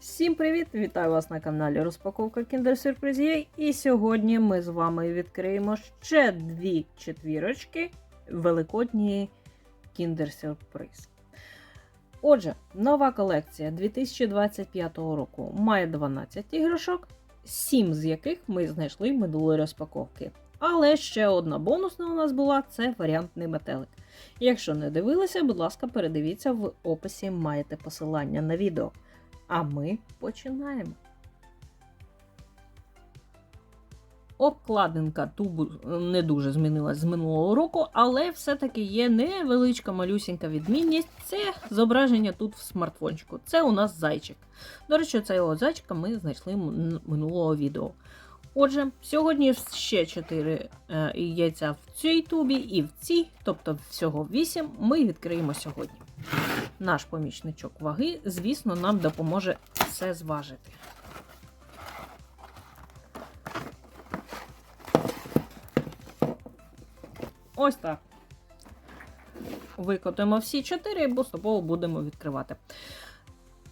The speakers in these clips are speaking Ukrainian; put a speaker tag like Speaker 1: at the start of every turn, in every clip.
Speaker 1: Всім привіт! Вітаю вас на каналі Розпаковка Kinder Surprise І сьогодні ми з вами відкриємо ще дві четвірочки великодньої Kinder Surprise. Отже, нова колекція 2025 року має 12 іграшок, 7 з яких ми знайшли минулої розпаковки. Але ще одна бонусна у нас була це варіантний метелик. Якщо не дивилися, будь ласка, передивіться в описі маєте посилання на відео. А ми починаємо. Обкладинка тубу не дуже змінилась з минулого року, але все-таки є невеличка малюсінька відмінність. Це зображення тут в смартфончику. Це у нас зайчик. До речі, цього зайчика ми знайшли минулого відео. Отже, сьогодні ще 4 е, яйця в цій тубі і в цій, тобто всього 8, ми відкриємо сьогодні. Наш помічничок ваги, звісно, нам допоможе все зважити. Ось так. Викотимо всі 4 і поступово будемо відкривати.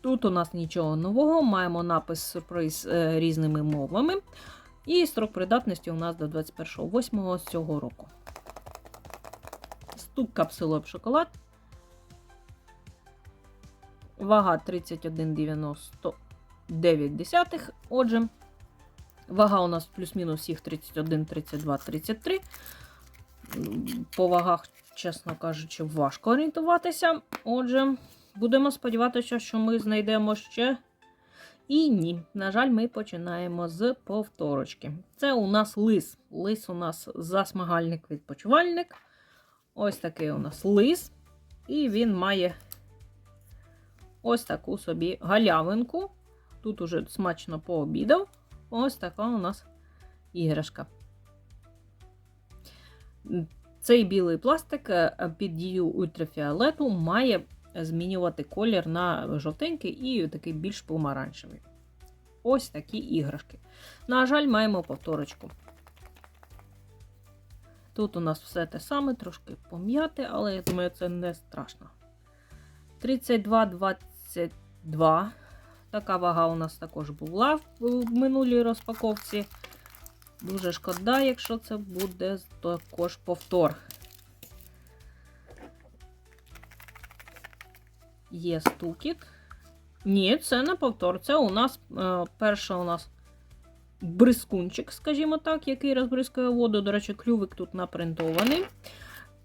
Speaker 1: Тут у нас нічого нового, маємо напис сюрприз е, різними мовами. І строк придатності у нас до 21.08 з цього року. Стук капсулою шоколад. Вага 31,99. Отже, вага у нас плюс-мінус всіх 31, 32, 33. По вагах, чесно кажучи, важко орієнтуватися. Отже, будемо сподіватися, що ми знайдемо ще. І ні, на жаль, ми починаємо з повторочки. Це у нас лис. Лис у нас засмагальник-відпочивальник. Ось такий у нас лис. І він має ось таку собі галявинку. Тут уже смачно пообідав. Ось така у нас іграшка. Цей білий пластик е, під дію ультрафіолету має змінювати колір на жовтенький і такий більш помаранчевий. Ось такі іграшки. На жаль, маємо повторочку. Тут у нас все те саме, трошки пом'яте, але я думаю, це не страшно. 32,22. Така вага у нас також була в минулій розпаковці. Дуже шкода, якщо це буде також повтор. Є стукіт. Ні, це не повтор. Це у нас е, перша у нас бризкунчик, скажімо так, який розбризкує воду. До речі, клювик тут напринтований.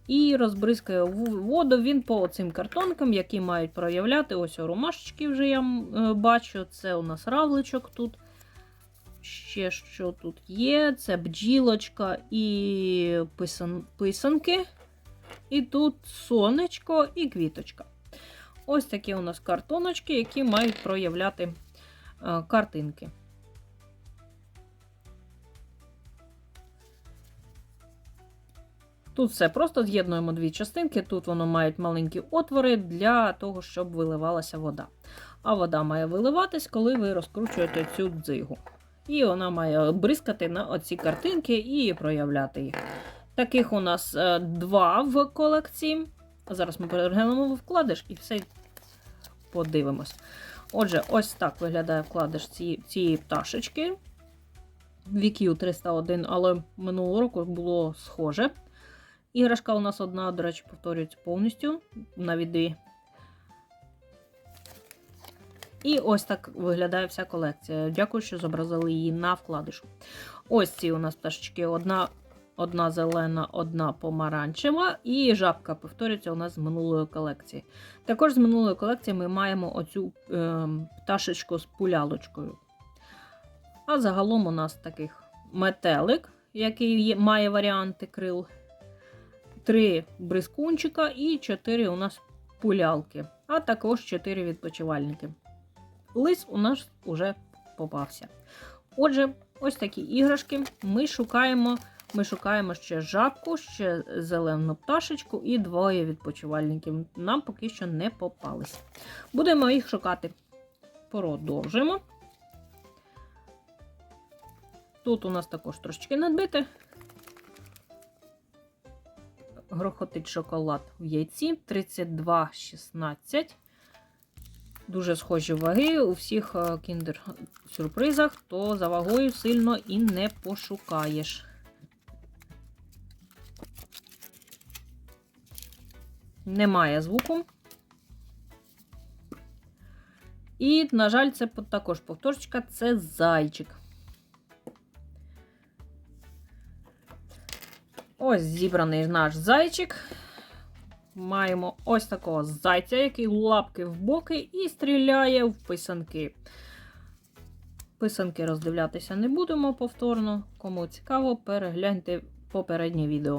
Speaker 1: І розбризкує воду він по цим картонкам, які мають проявляти. Ось ромашечки вже я е, бачу. Це у нас равличок тут. Ще що тут є? Це бджілочка і писан, писанки. І тут сонечко і квіточка. Ось такі у нас картоночки, які мають проявляти е, картинки. Тут все просто з'єднуємо дві частинки. Тут воно мають маленькі отвори для того, щоб виливалася вода. А вода має виливатись, коли ви розкручуєте цю дзигу. І вона має бризкати на оці картинки і проявляти їх. Таких у нас е, два в колекції. Зараз ми переглянемо вкладиш і все подивимось. Отже, ось так виглядає вкладиш ці, цієї пташечки. VQ 301, але минулого року було схоже. Іграшка у нас одна, до речі, повторюється повністю навіть дві. І ось так виглядає вся колекція. Дякую, що зобразили її на вкладишу. Ось ці у нас пташечки. Одна одна зелена, одна помаранчева, і жабка повторюється у нас з минулої колекції. Також з минулої колекції ми маємо оцю е, пташечку з пулялочкою. А загалом у нас таких метелик, який є, має варіанти крил. Три бризкунчика і чотири у нас пулялки, а також чотири відпочивальники. Лис у нас уже попався. Отже, ось такі іграшки. Ми шукаємо ми шукаємо ще жабку, ще зелену пташечку і двоє відпочивальників. Нам поки що не попались. Будемо їх шукати. Продовжуємо. Тут у нас також трошечки надбите. Грохотить шоколад в яйці 32,16. Дуже схожі ваги у всіх кіндер сюрпризах, то за вагою сильно і не пошукаєш. Немає звуку. І, на жаль, це також повторчика, це зайчик. Ось зібраний наш зайчик. Маємо ось такого зайця, який лапки в боки і стріляє в писанки. Писанки роздивлятися не будемо повторно. Кому цікаво, перегляньте попереднє відео.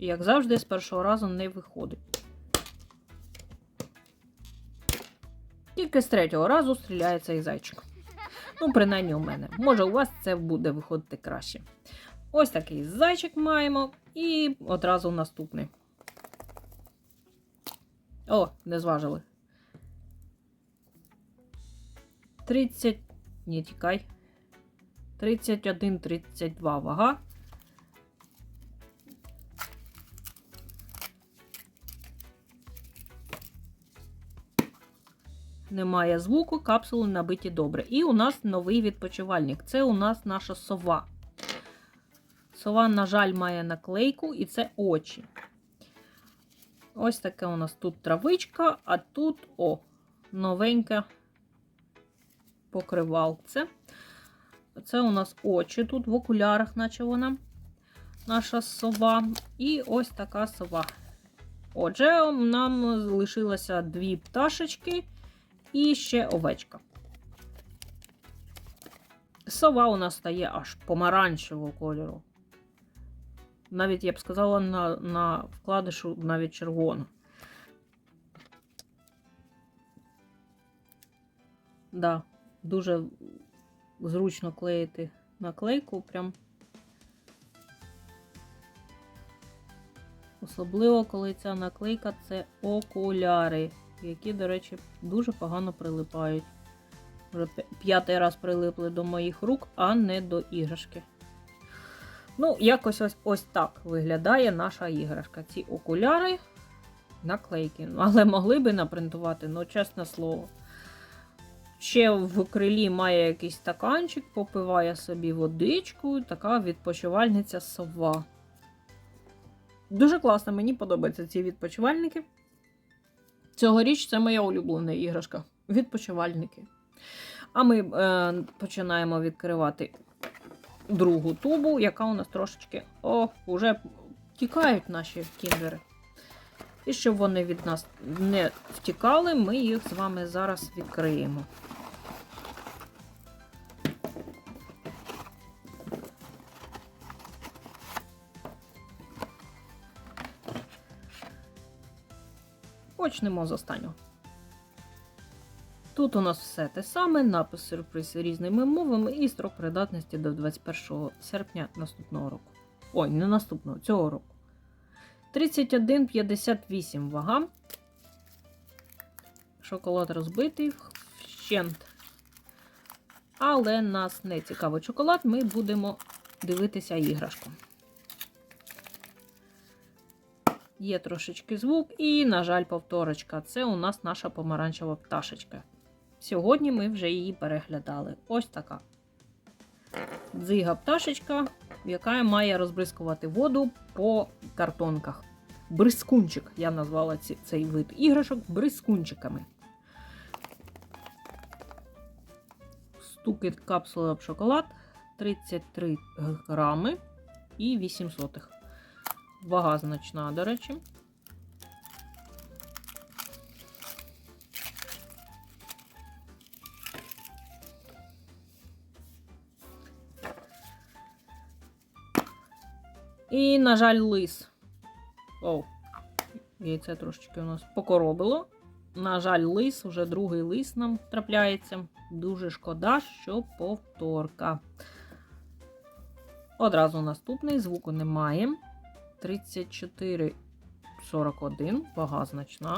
Speaker 1: І, як завжди, з першого разу не виходить. Тільки з третього разу стріляє цей зайчик. Ну, принаймні у мене. Може, у вас це буде виходити краще. Ось такий зайчик маємо. І одразу наступний. О, не зважили. 30. Ні, тікай. 31-32 вага. Немає звуку, капсули набиті добре. І у нас новий відпочивальник. Це у нас наша сова. Сова, на жаль, має наклейку, і це очі. Ось таке у нас тут травичка, а тут, о, новеньке покривалце. Це у нас очі тут в окулярах, наче вона, наша сова. І ось така сова. Отже, нам лишилося дві пташечки і ще овечка. Сова у нас стає аж помаранчевого кольору. Навіть, я б сказала, на, на вкладишу навіть червона. Да, дуже зручно клеїти наклейку. Прям. Особливо, коли ця наклейка це окуляри, які, до речі, дуже погано прилипають. Вже п'ятий раз прилипли до моїх рук, а не до іграшки. Ну, якось ось, ось так виглядає наша іграшка. Ці окуляри, наклейки. Ну, Але могли би напринтувати, ну, чесне слово. Ще в крилі має якийсь стаканчик, попиває собі водичку, така відпочивальниця сова. Дуже класно, мені подобаються ці відпочивальники. Цьогоріч це моя улюблена іграшка. Відпочивальники. А ми е, починаємо відкривати другу тубу, яка у нас трошечки. О, вже тікають наші кіндери. І щоб вони від нас не втікали, ми їх з вами зараз відкриємо. Почнемо з останнього. Тут у нас все те саме, напис сюрприз різними мовами і строк придатності до 21 серпня наступного року. Ой, не наступного, цього року. 31,58 вага. Шоколад розбитий вщент. Але нас не цікавий шоколад, ми будемо дивитися іграшку. Є трошечки звук, і, на жаль, повторочка. Це у нас наша помаранчева пташечка. Сьогодні ми вже її переглядали. Ось така. Дзига пташечка, яка має розбризкувати воду по картонках. Бризкунчик, я назвала цей вид іграшок бризкунчиками. Стукіт капсула об шоколад 33 грами і 8 сотих. Вага значна, до речі. І, на жаль, лис. Оу, яйце трошечки у нас покоробило. На жаль, лис, уже другий лис нам трапляється. Дуже шкода, що повторка. Одразу наступний, звуку немає. 34,41, вага значна.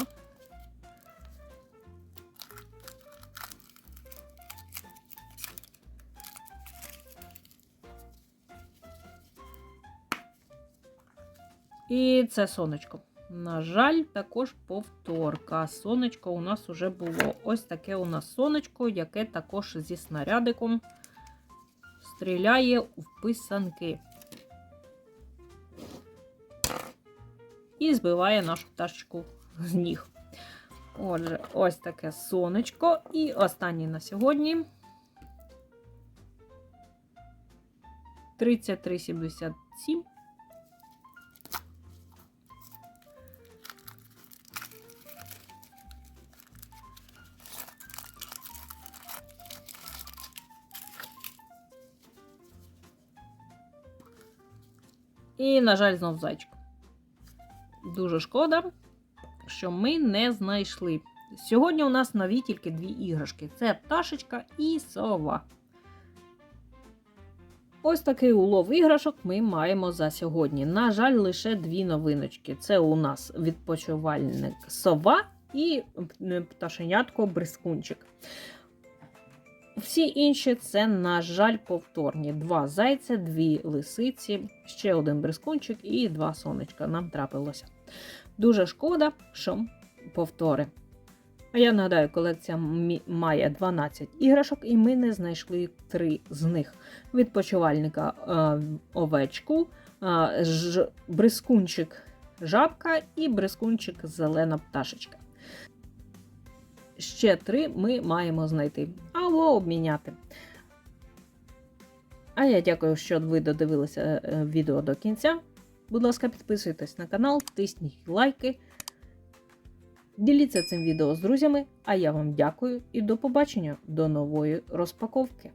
Speaker 1: І це сонечко. На жаль, також повторка. Сонечко у нас уже було. Ось таке у нас сонечко, яке також зі снарядиком стріляє в писанки. І збиває нашу пташечку з ніг. Отже, ось таке сонечко. І останній на сьогодні. 3377. І, на жаль, знов зайчик. Дуже шкода, що ми не знайшли. Сьогодні у нас нові тільки дві іграшки: це пташечка і сова. Ось такий улов іграшок ми маємо за сьогодні. На жаль, лише дві новиночки. Це у нас відпочивальник сова і пташенятко брискунчик. Всі інші це, на жаль, повторні. Два зайця, дві лисиці, ще один брискунчик і два сонечка нам трапилося. Дуже шкода, що повтори. А я нагадаю, колекція має 12 іграшок, і ми не знайшли три з них: відпочивальника е, овечку, е, ж, брискунчик жабка і брискунчик зелена пташечка. Ще три ми маємо знайти або обміняти. А я дякую, що ви додивилися е, відео до кінця. Будь ласка, підписуйтесь на канал, тисніть лайки. Діліться цим відео з друзями, а я вам дякую і до побачення до нової розпаковки.